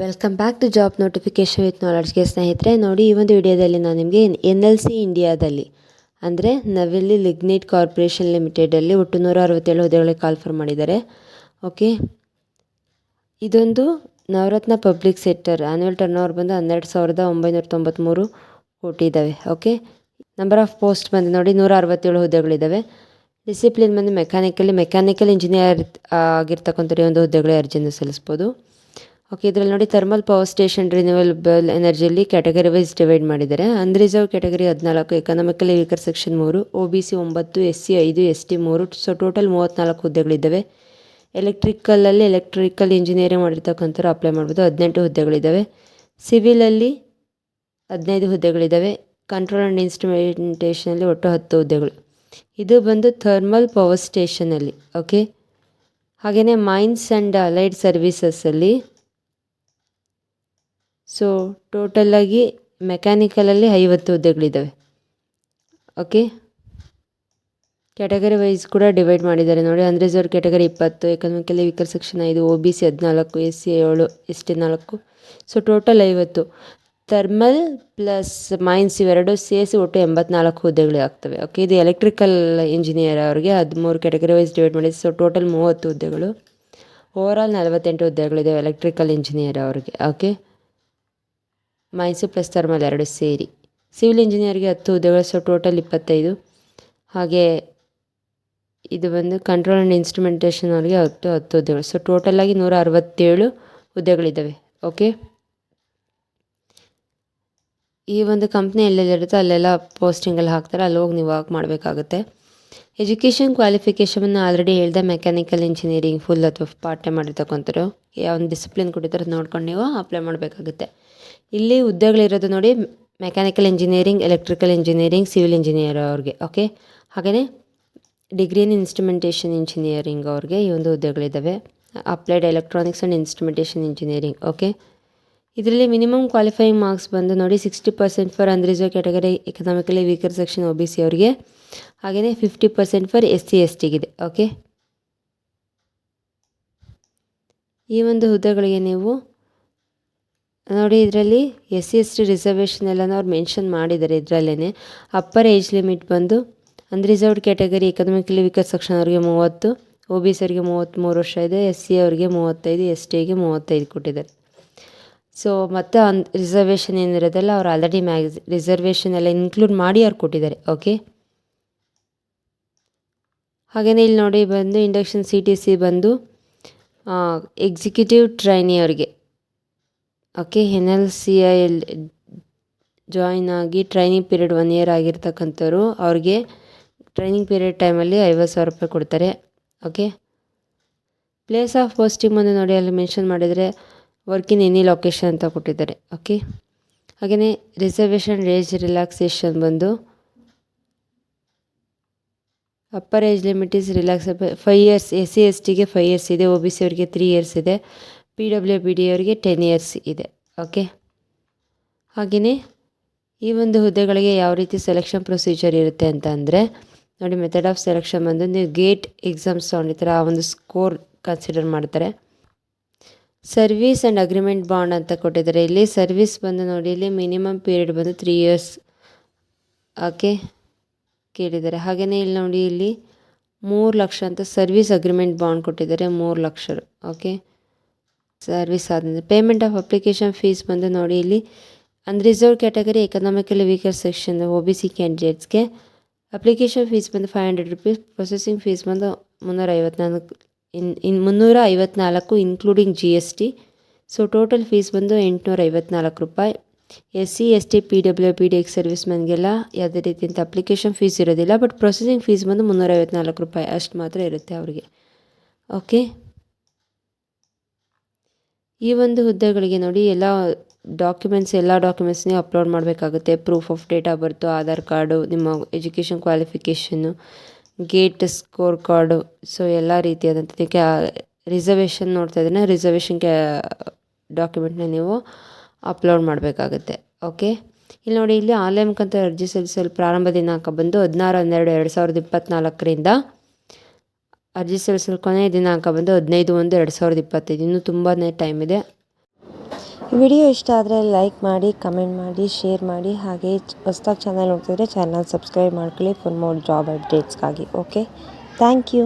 Welcome back to job notification with ನಾಲೆಡ್ಜ್ಗೆ ಸ್ನೇಹಿತರೆ, ನೋಡಿ ಈ ಒಂದು ವಿಡಿಯೋದಲ್ಲಿ ನಾನು ನಿಮಗೆ ಎನ್ ಎಲ್ ಸಿ ಇಂಡಿಯಾದಲ್ಲಿ ಅಂದರೆ ನವೆಲ್ಲಿ ಲಿಗ್ನೈಟ್ ಕಾರ್ಪೊರೇಷನ್ ಲಿಮಿಟೆಡಲ್ಲಿ ಒಟ್ಟು ನೂರ ಅರವತ್ತೇಳು ಹುದ್ದೆಗಳಿಗೆ ಕಾಲ್ಫರ್ ಮಾಡಿದ್ದಾರೆ. ಓಕೆ ಇದೊಂದು Navratna public sector annual turnover ಬಂದು ಹನ್ನೆರಡು ಸಾವಿರದ ಒಂಬೈನೂರ ತೊಂಬತ್ತ್ಮೂರು ಕೋಟಿ ಇದ್ದಾವೆ ಓಕೆ ನಂಬರ್ ಆಫ್ ಪೋಸ್ಟ್ ಬಂದು ನೋಡಿ ನೂರ ಅರವತ್ತೇಳು ಹುದ್ದೆಗಳಿದ್ದಾವೆ ಡಿಸಿಪ್ಲಿನ್ ಬಂದು ಮೆಕ್ಯಾನಿಕಲಿ ಮೆಕ್ಯಾನಿಕಲ್ ಇಂಜಿನಿಯರ್ ಆಗಿರ್ತಕ್ಕಂಥ ಒಂದು ಹುದ್ದೆಗಳ ಅರ್ಜಿಯನ್ನು ಸಲ್ಲಿಸ್ಬೋದು. ಓಕೆ ಇದರಲ್ಲಿ ನೋಡಿ ಥರ್ಮಲ್ ಪವರ್ ಸ್ಟೇಷನ್ ರಿನ್ಯೂವಲ್ಬಲ್ ಎನರ್ಜಿಯಲ್ಲಿ ಕ್ಯಾಟಗರಿ ವೈಸ್ ಡಿವೈಡ್ ಮಾಡಿದ್ದಾರೆ. ಅನ್ರಿಸರ್ವ್ ಕ್ಯಾಟಗರಿ ಹದಿನಾಲ್ಕು ಎಕನಾಮಿಕಲಿ ವೀಕರ್ ಸೆಕ್ಷನ್ ಮೂರು ಒ ಬಿ ಸಿ ಒಂಬತ್ತು ಎಸ್ ಸಿ ಐದು ಎಸ್ ಟಿ ಮೂರು ಸೊ ಟೋಟಲ್ ಮೂವತ್ತ್ನಾಲ್ಕು ಹುದ್ದೆಗಳಿದ್ದಾವೆ. ಎಲೆಕ್ಟ್ರಿಕಲಲ್ಲಿ ಎಲೆಕ್ಟ್ರಿಕಲ್ ಇಂಜಿನಿಯರಿಂಗ್ ಮಾಡಿರ್ತಕ್ಕಂಥವ್ರು ಅಪ್ಲೈ ಮಾಡ್ಬೋದು. ಹದಿನೆಂಟು ಹುದ್ದೆಗಳಿದ್ದಾವೆ. ಸಿವಿಲಲ್ಲಿ ಹದಿನೈದು ಹುದ್ದೆಗಳಿದ್ದಾವೆ. ಕಂಟ್ರೋಲ್ ಆ್ಯಂಡ್ ಇನ್ಸ್ಟ್ರುಮೆಂಟೇಷನಲ್ಲಿ ಒಟ್ಟು ಹತ್ತು ಹುದ್ದೆಗಳು. ಇದು ಬಂದು ಥರ್ಮಲ್ ಪವರ್ ಸ್ಟೇಷನಲ್ಲಿ ಓಕೆ ಹಾಗೆಯೇ ಮೈನ್ಸ್ ಆ್ಯಂಡ್ ಅಲೈಡ್ ಸರ್ವೀಸಸ್ಸಲ್ಲಿ ಸೊ ಟೋಟಲ್ಲಾಗಿ ಮೆಕ್ಯಾನಿಕಲಲ್ಲಿ ಐವತ್ತು ಹುದ್ದೆಗಳಿದ್ದಾವೆ ಓಕೆ ಕ್ಯಾಟಗರಿ ವೈಸ್ ಕೂಡ ಡಿವೈಡ್ ಮಾಡಿದ್ದಾರೆ ನೋಡಿ. ಅನ್ರಿಸರ್ವ್ ಕ್ಯಾಟಗರಿ ಇಪ್ಪತ್ತು ಎಕನಾಮಿಕಲಿ ವೀಕರ್ ಸೆಕ್ಷನ್ ಐದು ಒ ಬಿ ಸಿ ಹದಿನಾಲ್ಕು ಎಸ್ ಸಿ ಏಳು ಎಸ್ ಟಿ ನಾಲ್ಕು. ಸೊ ಟೋಟಲ್ ಐವತ್ತು. ಥರ್ಮಲ್ ಪ್ಲಸ್ ಮೈನ್ಸ್ ಇವೆರಡು ಸೇರಿಸಿ ಒಟ್ಟು ಎಂಬತ್ನಾಲ್ಕು ಹುದ್ದೆಗಳು ಆಗ್ತವೆ. ಓಕೆ ಇದು ಎಲೆಕ್ಟ್ರಿಕಲ್ ಇಂಜಿನಿಯರ್ ಅವರಿಗೆ ಹದಿಮೂರು ಕ್ಯಾಟಗರಿ ವೈಸ್ ಡಿವೈಡ್ ಮಾಡಿ ಸೊ ಟೋಟಲ್ ಮೂವತ್ತು ಹುದ್ದೆಗಳು ಓವರಾಲ್ ನಲವತ್ತೆಂಟು ಹುದ್ದೆಗಳಿದ್ದಾವೆ ಎಲೆಕ್ಟ್ರಿಕಲ್ ಇಂಜಿನಿಯರ್ ಅವರಿಗೆ. ಓಕೆ ಮೈನ್ಸು ಪ್ಲಸ್ ಥರ್ಮಲ್ ಎರಡು ಸೇರಿ. ಸಿವಿಲ್ ಇಂಜಿನಿಯರ್ಗೆ ಹತ್ತು ಹುದ್ದೆಗಳು ಸೊ ಟೋಟಲ್ ಇಪ್ಪತ್ತೈದು. ಹಾಗೆ ಇದು ಬಂದು ಕಂಟ್ರೋಲ್ ಆ್ಯಂಡ್ ಇನ್ಸ್ಟ್ರುಮೆಂಟೇಷನ್ ಅವರಿಗೆ ಹತ್ತು ಹತ್ತು ಹುದ್ದೆಗಳು ಸೊ ಟೋಟಲಾಗಿ ನೂರ ಅರವತ್ತೇಳು ಹುದ್ದೆಗಳಿದ್ದಾವೆ ಓಕೆ ಈ ಒಂದು ಕಂಪ್ನಿ ಎಲ್ಲೆಲ್ಲಿರುತ್ತೋ ಅಲ್ಲೆಲ್ಲ ಪೋಸ್ಟಿಂಗಲ್ಲಿ ಹಾಕ್ತಾರೆ. ಅಲ್ಲಿ ಹೋಗಿ ನೀವು ವರ್ಕ್ ಮಾಡಬೇಕಾಗುತ್ತೆ. ಎಜುಕೇಷನ್ ಕ್ವಾಲಿಫಿಕೇಷನ್ ಆಲ್ರೆಡಿ ಹೇಳಿದೆ ಮೆಕ್ಯಾನಿಕಲ್ ಇಂಜಿನಿಯರಿಂಗ್ ಫುಲ್ ಅಥವಾ ಪಾರ್ಟ್ ಟೈಮ್ ಮಾಡಿರ್ತಕ್ಕಂಥವ್ರು. ಯಾವ ಒಂದು ಡಿಸಿಪ್ಲಿನ್ ಕೊಟ್ಟಿದ್ದಾರೆ ನೋಡ್ಕೊಂಡು ನೀವು ಅಪ್ಲೈ ಮಾಡಬೇಕಾಗುತ್ತೆ. ಇಲ್ಲಿ ಹುದ್ದೆಗಳಿರೋದು ನೋಡಿ mechanical engineering electrical engineering civil engineer ಅವ್ರಿಗೆ ಓಕೆ ಹಾಗೆಯೇ ಡಿಗ್ರಿ ಇನ್ ಇನ್ಸ್ಟ್ರುಮೆಂಟೇಷನ್ ಇಂಜಿನಿಯರಿಂಗ್ ಅವ್ರಿಗೆ ಈ ಒಂದು ಹುದ್ದೆಗಳಿದ್ದಾವೆ. Applied electronics and instrumentation engineering okay ಇದರಲ್ಲಿ ಮಿನಿಮಮ್ ಕ್ವಾಲಿಫೈಯಿಂಗ್ ಮಾರ್ಕ್ಸ್ ಬಂದು ನೋಡಿ sixty percent for unreserve category, economically weaker section O B C ಅವರಿಗೆ. ಹಾಗೆಯೇ fifty percent for S C, S ಟಿಗಿದೆ okay? ಈ ಒಂದು ಹುದ್ದೆಗಳಿಗೆ ನೀವು ನೋಡಿ ಇದರಲ್ಲಿ S C, S T reservation ಎಲ್ಲನೂ ಅವ್ರು ಮೆನ್ಷನ್ ಮಾಡಿದ್ದಾರೆ ಇದರಲ್ಲೇ ಅಪ್ಪರ್ ಏಜ್ ಲಿಮಿಟ್ ಬಂದು unreserved category, economically weaker section ಅವರಿಗೆ ಮೂವತ್ತು, ಒ ಬಿ ಸಿ ಅವರಿಗೆ ಮೂವತ್ತ್ಮೂರು ವರ್ಷ ಇದೆ, ಎಸ್ ಸಿ ಅವರಿಗೆ ಮೂವತ್ತೈದು, ಎಸ್ ಟಿಗೆ ಮೂವತ್ತೈದು ಕೊಟ್ಟಿದ್ದಾರೆ. ಸೊ ಮತ್ತೆ ಅನ್ ರಿಸರ್ವೇಷನ್ ಏನಿರೋದಲ್ಲ ಅವ್ರು ಆಲ್ರೆಡಿ ಮ್ಯಾಗ್ಸ್ ರಿಸರ್ವೇಷನ್ ಎಲ್ಲ ಇನ್ಕ್ಲೂಡ್ ಮಾಡಿ ಅವ್ರು ಕೊಟ್ಟಿದ್ದಾರೆ ಓಕೆ ಹಾಗೆಯೇ ಇಲ್ಲಿ ನೋಡಿ ಬಂದು ಇಂಡಕ್ಷನ್ ಸಿ ಟಿ ಸಿ ಬಂದು ಎಕ್ಸಿಕ್ಯೂಟಿವ್ ಟ್ರೈನಿ ಅವ್ರಿಗೆ okay N L C I L join ಆಗಿ ಟ್ರೈನಿಂಗ್ ಪೀರಿಯಡ್ ಒನ್ ಇಯರ್ ಆಗಿರ್ತಕ್ಕಂಥವ್ರು, ಅವ್ರಿಗೆ ಟ್ರೈನಿಂಗ್ ಪೀರಿಯಡ್ ಟೈಮಲ್ಲಿ ಐವತ್ತು ಸಾವಿರ ರೂಪಾಯಿ ಕೊಡ್ತಾರೆ ಓಕೆ ಪ್ಲೇಸ್ ಆಫ್ ಪೋಸ್ಟಿಂಗ್ ಬಂದು ನೋಡಿ ಅಲ್ಲಿ ಮೆನ್ಷನ್ ಮಾಡಿದರೆ ವರ್ಕ್ ಇನ್ ಎನಿ ಲೊಕೇಶನ್ ಅಂತ ಕೊಟ್ಟಿದ್ದಾರೆ. ಓಕೆ ಹಾಗೆಯೇ ರಿಸರ್ವೇಷನ್ ಏಜ್ ರಿಲ್ಯಾಕ್ಸೇಷನ್ ಬಂದು upper age limit is relax five years S C S ಟಿಗೆ ಫೈವ್ ಇಯರ್ಸ್ ಇದೆ ಒ ಬಿ ಸಿ ಅವರಿಗೆ ತ್ರೀ ಇಯರ್ಸ್ ಇದೆ ಪಿ ಡಬ್ಲ್ಯೂ ಬಿ ಡಿ ಅವರಿಗೆ ಟೆನ್ ಇಯರ್ಸ್ ಇದೆ. ಓಕೆ ಹಾಗೆಯೇ ಈ ಒಂದು ಹುದ್ದೆಗಳಿಗೆ ಯಾವ ರೀತಿ ಸೆಲೆಕ್ಷನ್ ಪ್ರೊಸೀಜರ್ ಇರುತ್ತೆ ಅಂತ ಅಂದರೆ, ನೋಡಿ ಮೆಥಡ್ ಆಫ್ ಸೆಲೆಕ್ಷನ್ ಬಂದು ನೀವು ಗೇಟ್ ಎಕ್ಸಾಮ್ಸ್ ತೊಗೊಂಡಿರ್ತಾರೆ ಆ ಒಂದು ಸ್ಕೋರ್ ಕನ್ಸಿಡರ್ ಮಾಡ್ತಾರೆ. ಸರ್ವೀಸ್ ಆ್ಯಂಡ್ ಅಗ್ರಿಮೆಂಟ್ ಬಾಂಡ್ ಅಂತ ಕೊಟ್ಟಿದ್ದಾರೆ. ಇಲ್ಲಿ ಸರ್ವಿಸ್ ಬಂದು ನೋಡಿ, ಇಲ್ಲಿ ಮಿನಿಮಮ್ ಪೀರಿಯಡ್ ಬಂದು ತ್ರೀ ಇಯರ್ಸ್ ಓಕೆ, ಕೇಳಿದ್ದಾರೆ. ಹಾಗೆಯೇ ಇಲ್ಲಿ ನೋಡಿ, ಇಲ್ಲಿ ಮೂರು ಲಕ್ಷ ಅಂತ ಸರ್ವಿಸ್ ಅಗ್ರಿಮೆಂಟ್ ಬಾಂಡ್ ಕೊಟ್ಟಿದ್ದಾರೆ, ಮೂರು ಲಕ್ಷ ಓಕೆ, ಸರ್ವಿಸ್ ಆದಮೇಲೆ ಪೇಮೆಂಟ್ ಆಫ್ ಅಪ್ಲಿಕೇಶನ್ ಫೀಸ್ ಬಂದು ನೋಡಿ, ಇಲ್ಲಿ unreserve category economically weaker section O B C ಕ್ಯಾಂಡಿಡೇಟ್ಸ್ಗೆ application fees ಬಂದು five hundred rupees processing fees ಬಂದು ಮುನ್ನೂರ ಐವತ್ನಾಲ್ಕು ಇನ್ ಇನ್ ಮುನ್ನೂರ ಐವತ್ನಾಲ್ಕು including G S T so total fees ಬಂದು ಎಂಟುನೂರ ಐವತ್ನಾಲ್ಕು ರೂಪಾಯಿ. S C S T P W P D ex service ಮನ್ಗೆಲ್ಲ ಯಾವುದೇ ರೀತಿಯಂಥ ಅಪ್ಲಿಕೇಶನ್ ಫೀಸ್ ಇರೋದಿಲ್ಲ ಬಟ್ ಪ್ರೊಸೆಸಿಂಗ್ ಫೀಸ್ ಬಂದು ಮುನ್ನೂರ ಐವತ್ನಾಲ್ಕು ರೂಪಾಯಿ ಅಷ್ಟು ಮಾತ್ರ ಇರುತ್ತೆ ಅವರಿಗೆ. ಓಕೆ ಈ ಒಂದು ಹುದ್ದೆಗಳಿಗೆ ನೋಡಿ, ಎಲ್ಲ ಡಾಕ್ಯುಮೆಂಟ್ಸ್ ಎಲ್ಲ ಡಾಕ್ಯುಮೆಂಟ್ಸ್ನೇ ಅಪ್ಲೋಡ್ ಮಾಡಬೇಕಾಗುತ್ತೆ. Proof of date birth Aadhaar card, ನಿಮ್ಮ ಎಜುಕೇಷನ್ ಕ್ವಾಲಿಫಿಕೇಷನ್ನು ಗೇಟ್ ಸ್ಕೋರ್ ಕಾರ್ಡು, ಸೊ ಎಲ್ಲ ರೀತಿಯಾದಂಥದಕ್ಕೆ ರಿಸರ್ವೇಷನ್ ನೋಡ್ತಾ ಇದ್ದೀನಿ. ರಿಸರ್ವೇಷನ್ಗೆ ಡಾಕ್ಯುಮೆಂಟ್ನ ನೀವು ಅಪ್ಲೋಡ್ ಮಾಡಬೇಕಾಗುತ್ತೆ. ಓಕೆ ಇಲ್ಲಿ ನೋಡಿ, ಇಲ್ಲಿ ಆನ್ಲೈನ್ ಮುಖಾಂತರ ಅರ್ಜಿ ಸಲ್ಲಿಸಲು ಪ್ರಾರಂಭ ದಿನಾಂಕ ಬಂದು ಹದಿನಾರು, ಹನ್ನೆರಡು, ಎರಡು ಸಾವಿರದ ಇಪ್ಪತ್ತ್ನಾಲ್ಕರಿಂದ ಅರ್ಜಿ ಸಲ್ಲಿಸಲು ಕೊನೆಯ ದಿನಾಂಕ ಬಂದು ಹದಿನೈದು, ಒಂದು, ಎರಡು ಸಾವಿರದ ಇಪ್ಪತ್ತೈದು. ಇನ್ನೂ ತುಂಬಾ ಟೈಮ್ ಇದೆ. ವಿಡಿಯೋ ಇಷ್ಟ ಆದರೆ ಲೈಕ್ ಮಾಡಿ, ಕಮೆಂಟ್ ಮಾಡಿ, ಶೇರ್ ಮಾಡಿ. ಹಾಗೆ ಹೊಸ್ದಾಗಿ ಚಾನಲ್ ನೋಡ್ತಿದ್ರೆ ಚಾನಲ್ ಸಬ್ಸ್ಕ್ರೈಬ್ ಮಾಡ್ಕೊಳ್ಳಿ. ಫುಲ್ ಮೋರ್ ಜಾಬ್ ಅಪ್ಡೇಟ್ಸ್ಗಾಗಿ ಓಕೆ ಥ್ಯಾಂಕ್ ಯು